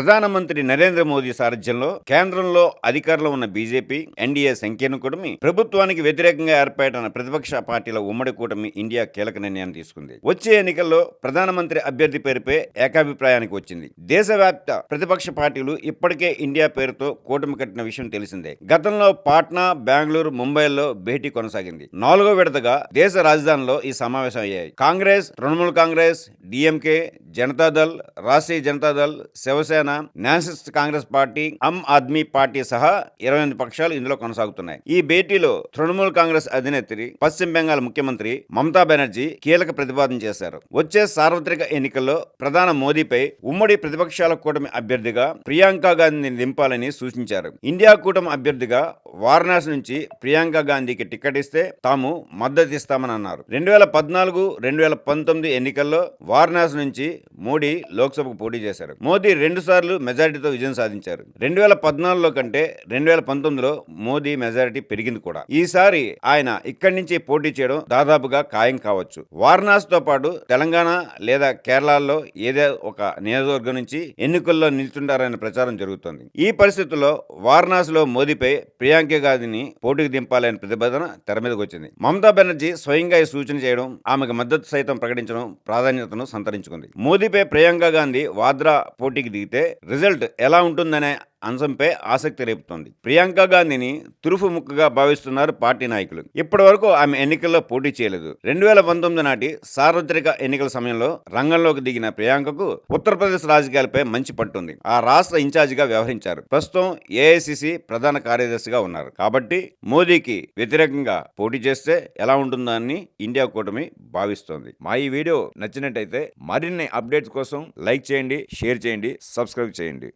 ప్రధానమంత్రి నరేంద్ర మోదీ సారథ్యంలో కేంద్రంలో అధికారంలో ఉన్న బీజేపీ ఎన్డీఏ సంఖ్యను కూటమి ప్రభుత్వానికి వ్యతిరేకంగా ఏర్పడిన ప్రతిపక్ష పార్టీల ఉమ్మడి కూటమి ఇండియా కీలక నిర్ణయం తీసుకుంది. వచ్చే ఎన్నికల్లో ప్రధానమంత్రి అభ్యర్థి పేరుపై ఏకాభిప్రాయానికి వచ్చింది. దేశవ్యాప్త ప్రతిపక్ష పార్టీలు ఇప్పటికే ఇండియా పేరుతో కూటమి కట్టిన విషయం తెలిసిందే. గతంలో పాట్నా బెంగళూరు ముంబైలో భేటీ కొనసాగింది. నాలుగో విడతగా దేశ రాజధానిలో ఈ సమావేశం అయ్యాయి. Congress Trinamool Congress DMK Janata Dal Rashtriya Janata Dal Shiv Sena Nationalist Congress Party Aam Aadmi Party సహా ఇరవై ఎనిమిది పక్షాలు ఇందులో కొనసాగుతున్నాయి. ఈ భేటీలో తృణమూల్ కాంగ్రెస్ అధినేత్రి పశ్చిమ బెంగాల్ ముఖ్యమంత్రి మమతా బెనర్జీ కీలక ప్రతిపాదన చేశారు. వచ్చే సార్వత్రిక ఎన్నికల్లో ప్రధాన మోదీపై ఉమ్మడి ప్రతిపక్షాల కూటమి అభ్యర్థిగా ప్రియాంక గాంధీని దింపాలని సూచించారు. ఇండియా కూటమి అభ్యర్థిగా వారణాసి నుంచి ప్రియాంక గాంధీకి టికెట్ ఇస్తే తాము మద్దతు ఇస్తామని అన్నారు. రెండు వేల పద్నాలుగు రెండు వేల పంతొమ్మిది ఎన్నికల్లో వారణాసి నుంచి మోడీ లోక్సభకు పోటీ చేశారు. మోదీ రెండు సార్లు మెజారిటీతో విజయం సాధించారు. రెండు వేల పద్నాలుగులో కంటే రెండు వేల పంతొమ్మిదిలో మోదీ మెజారిటీ పెరిగింది కూడా. ఈసారి ఆయన ఇక్కడి నుంచి పోటీ చేయడం దాదాపుగా ఖాయం కావచ్చు. వారణాసితో పాటు తెలంగాణ లేదా కేరళలో ఏదో ఒక నియోజకవర్గం నుంచి ఎన్నికల్లో నిల్చుంటారనే ప్రచారం జరుగుతోంది. ఈ పరిస్థితుల్లో వారణాసిలో మోదీపై ప్రియాంక గాంధీని పోటీకి దింపాలనే ప్రతిపాదన తెర మీదకి వచ్చింది మమతా బెనర్జీ స్వయంగా ఈ సూచన చేయడం ఆమెకు మద్దతు సైతం ప్రకటించడం ప్రాధాన్యతను సంతరించుకుంది. మోదీపై ప్రియాంక గాంధీ వాద్రా పోటీకి దిగితే రిజల్ట్ ఎలా ఉంటుందనే అంశంపై ఆసక్తి రేపుతోంది. ప్రియాంక గాంధీని తురుపు ముక్కగా భావిస్తున్నారు పార్టీ నాయకులు. ఇప్పటి వరకు ఆమె ఎన్నికల్లో పోటీ చేయలేదు. రెండు వేల పంతొమ్మిది నాటి సార్వత్రిక ఎన్నికల సమయంలో రంగంలోకి దిగిన ప్రియాంకకు ఉత్తరప్రదేశ్ రాజకీయాలపై మంచి పట్టుంది. ఆ రాష్ట్ర ఇన్ఛార్జిగా వ్యవహరించారు. ప్రస్తుతం ఏఐసిసి ప్రధాన కార్యదర్శిగా ఉన్నారు. కాబట్టి మోదీకి వ్యతిరేకంగా పోటీ చేస్తే ఎలా ఉంటుందో అని ఇండియా కూటమి భావిస్తోంది. మా ఈ వీడియో నచ్చినట్టయితే మరిన్ని అప్డేట్స్ కోసం లైక్ చేయండి షేర్ చేయండి సబ్స్క్రైబ్ చేయండి.